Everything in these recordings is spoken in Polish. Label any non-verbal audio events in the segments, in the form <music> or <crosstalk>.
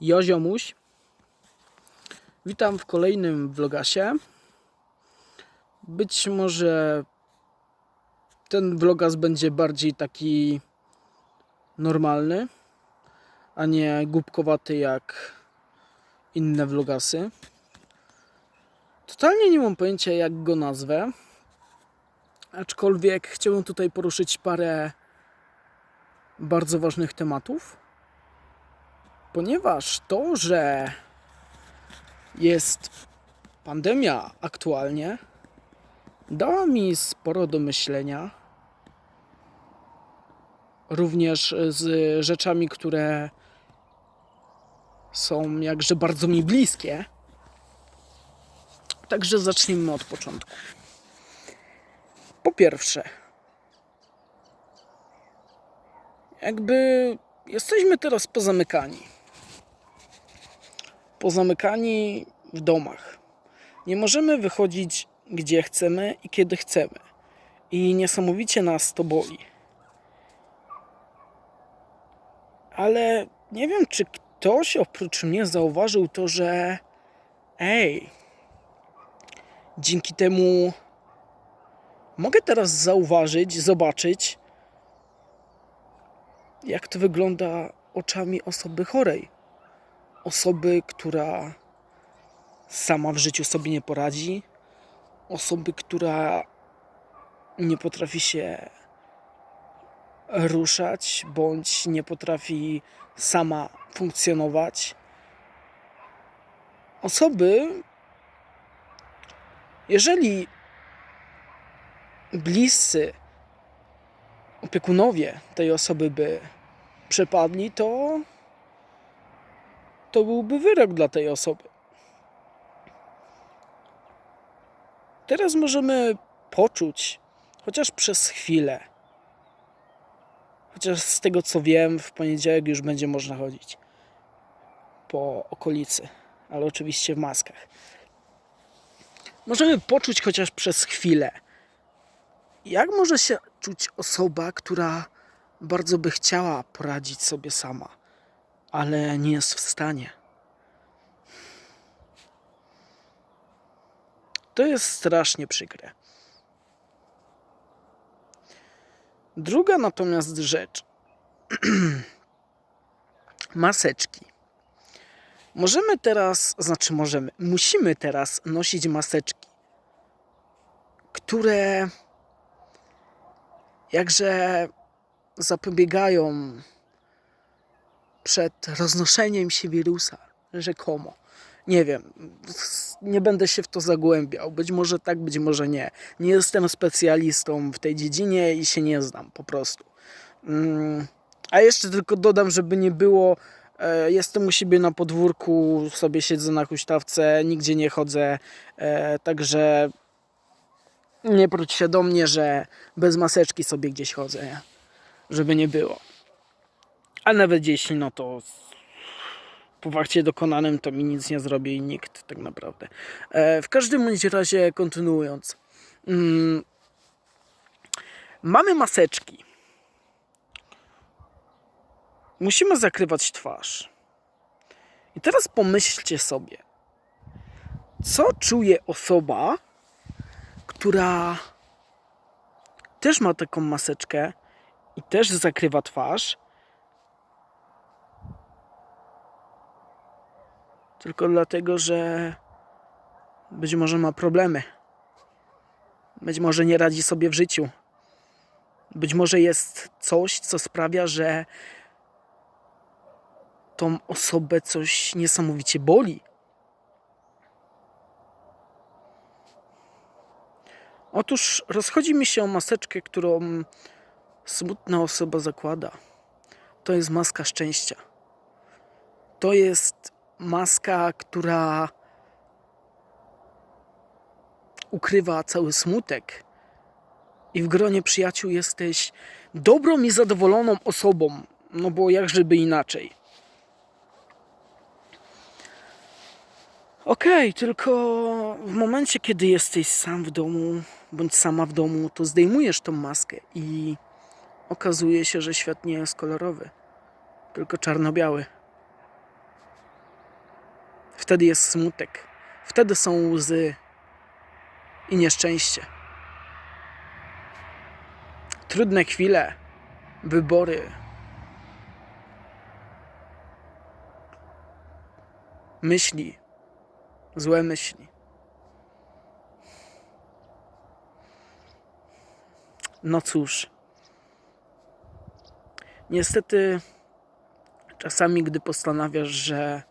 Joziomuś. Witam w kolejnym vlogasie. Być może ten vlogas będzie bardziej taki normalny, a nie głupkowaty jak inne vlogasy. Totalnie nie mam pojęcia jak go nazwę. Aczkolwiek chciałbym tutaj poruszyć parę bardzo ważnych tematów ponieważ to, że jest pandemia aktualnie, dała mi sporo do myślenia. Również z rzeczami, które są jakże bardzo mi bliskie. Także zacznijmy od początku. Po pierwsze, jakby jesteśmy teraz pozamykani pozamykani w domach. Nie możemy wychodzić gdzie chcemy i kiedy chcemy. I niesamowicie nas to boli. Ale nie wiem, czy ktoś oprócz mnie zauważył to, że ej, dzięki temu mogę teraz zauważyć, zobaczyć, jak to wygląda oczami osoby chorej osoby, która sama w życiu sobie nie poradzi, osoby, która nie potrafi się ruszać bądź nie potrafi sama funkcjonować. Osoby, jeżeli bliscy opiekunowie tej osoby by przepadli, to to byłby wyrok dla tej osoby. Teraz możemy poczuć, chociaż przez chwilę, chociaż z tego co wiem, w poniedziałek już będzie można chodzić po okolicy, ale oczywiście w maskach. Możemy poczuć chociaż przez chwilę, jak może się czuć osoba, która bardzo by chciała poradzić sobie sama ale nie jest w stanie. To jest strasznie przykre. Druga natomiast rzecz. <clears throat> Maseczki. Możemy teraz, znaczy możemy, musimy teraz nosić maseczki, które jakże zapobiegają przed roznoszeniem się wirusa, rzekomo. Nie wiem, nie będę się w to zagłębiał. Być może tak, być może nie. Nie jestem specjalistą w tej dziedzinie i się nie znam po prostu. Mm, a jeszcze tylko dodam, żeby nie było. e, Jestem u siebie na podwórku, sobie siedzę na huśtawce, nigdzie nie chodzę, e, także nie prócz się do mnie, że bez maseczki sobie gdzieś chodzę, żeby nie było. A nawet jeśli, no to po fakcie dokonanym to mi nic nie zrobi i nikt tak naprawdę. E, w każdym bądź razie kontynuując. Mm, mamy maseczki. Musimy zakrywać twarz. I teraz pomyślcie sobie, co czuje osoba, która też ma taką maseczkę i też zakrywa twarz, tylko dlatego, że być może ma problemy. Być może nie radzi sobie w życiu. Być może jest coś, co sprawia, że tą osobę coś niesamowicie boli. Otóż rozchodzi mi się o maseczkę, którą smutna osoba zakłada. To jest maska szczęścia. To jest maska, która ukrywa cały smutek. I w gronie przyjaciół jesteś dobrą i zadowoloną osobą, no bo jakżeby inaczej. Okej, tylko w momencie, kiedy jesteś sam w domu, bądź sama w domu, to zdejmujesz tą maskę i okazuje się, że świat nie jest kolorowy, tylko czarno-biały. Wtedy jest smutek. Wtedy są łzy i nieszczęście. Trudne chwile, wybory. Myśli, złe myśli. No cóż. Niestety, czasami, gdy postanawiasz, że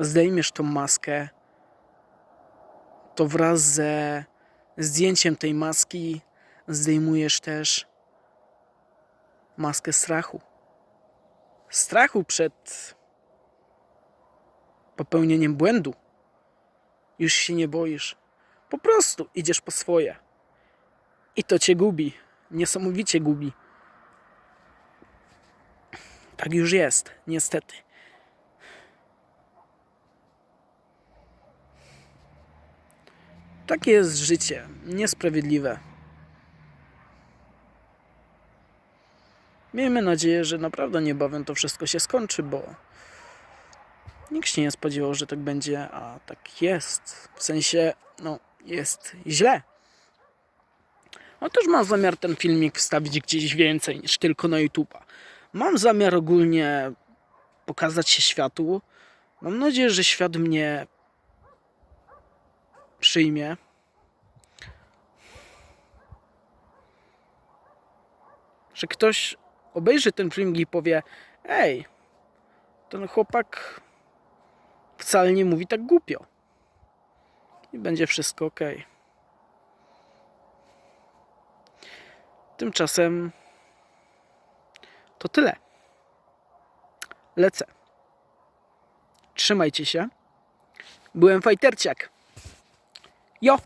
zdejmiesz tą maskę, to wraz ze zdjęciem tej maski zdejmujesz też maskę strachu. Strachu przed popełnieniem błędu. Już się nie boisz. Po prostu idziesz po swoje. I to cię gubi. Niesamowicie gubi. Tak już jest, niestety. Takie jest życie. Niesprawiedliwe. Miejmy nadzieję, że naprawdę niebawem to wszystko się skończy, bo nikt się nie spodziewał, że tak będzie, a tak jest. W sensie, no, jest źle. Otóż mam zamiar ten filmik wstawić gdzieś więcej niż tylko na YouTube'a. Mam zamiar ogólnie pokazać się światu. Mam nadzieję, że świat mnie przyjmie. Że ktoś obejrzy ten film i powie: Ej, ten chłopak wcale nie mówi tak głupio. I będzie wszystko ok. Tymczasem to tyle. Lecę. Trzymajcie się. Byłem fajterciak. your